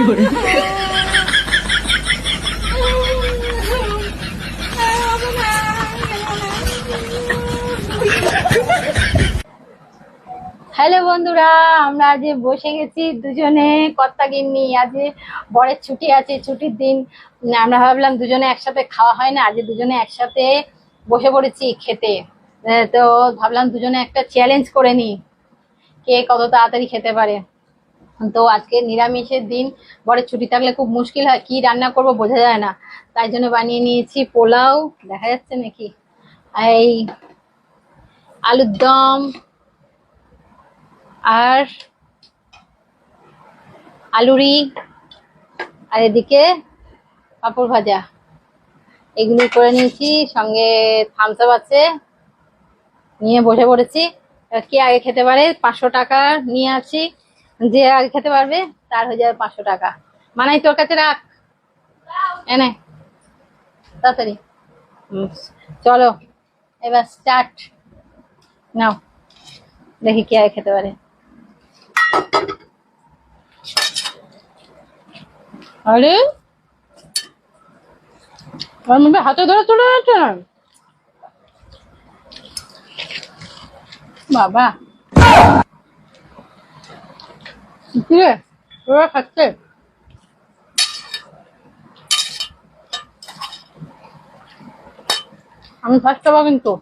Hello বন্ধুরা, আমরা আজ বসে গেছি দুজনে কর্তা গিন্নি। আজ বরের ছুটি আছে, ছুটির দিন। আমরা ভাবলাম দুজনে একসাথে খাওয়া হয় না, আজ দুজনে একসাথে বসে পড়েছি খেতে। তো ভাবলাম দুজনে একটা চ্যালেঞ্জ করে নিই, কে কত তাড়াতাড়ি খেতে পারে। তো আজকে নিরামিষের দিন, বরের ছুটি থাকলে খুব মুশকিল হয়, কি রান্না করব বোঝা যায় না। তাই জন্য বানিয়ে নিয়েছি পোলাও, দেখা যাচ্ছে নাকি? এই আলুর দম আর আলুরি আর এদিকে পাঁপড় ভাজা। এগুলি করে নিয়েছি, সঙ্গে থামস আছে, নিয়ে বসে পড়েছি। কে আগে খেতে পারে? পাঁচশো টাকা নিয়ে আছি। যে আগে খেতে পারবে, তার হয়ে যাবে পাঁচশো টাকা। মানে তোর কাছে রাখ। এনে তাড়াতাড়ি। চলো, এবার স্টার্ট নাও, দেখি কে আগে খেতে পারে। আরে হাতে ধরে চলে যাচ্ছে না বাবা। কি ওরা খাচ্ছে আমি ফার্স্ট হব কিন্তু।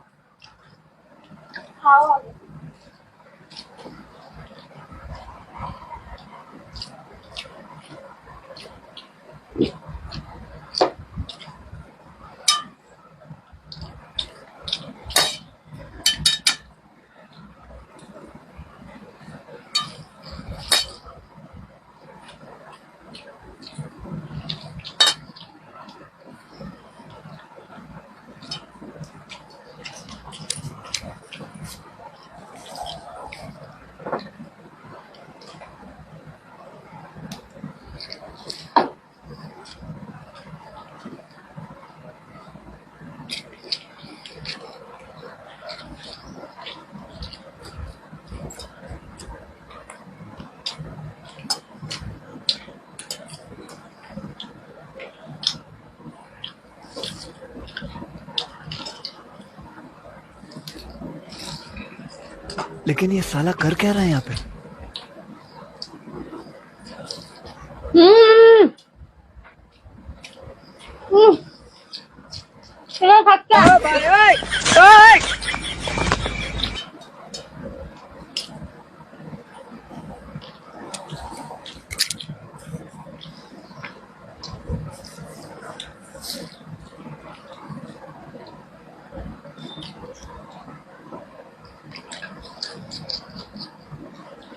लेकिन ये साला कर क्या रहा है यहाँ पे? हम्म। हम्म।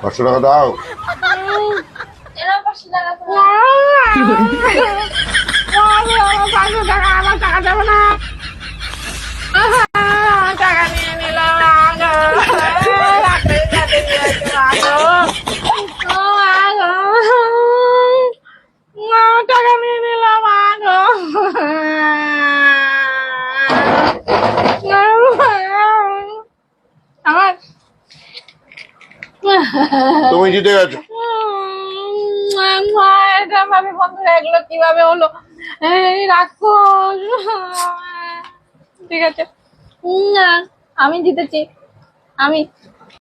পাঁচশো টাকা দাও। পাঁচশো টাকা আমার টাকা তুমি জিতে গেছো। ভাবে কীভাবে হলো? ঠিক আছে। আমি জিতেছি। আমি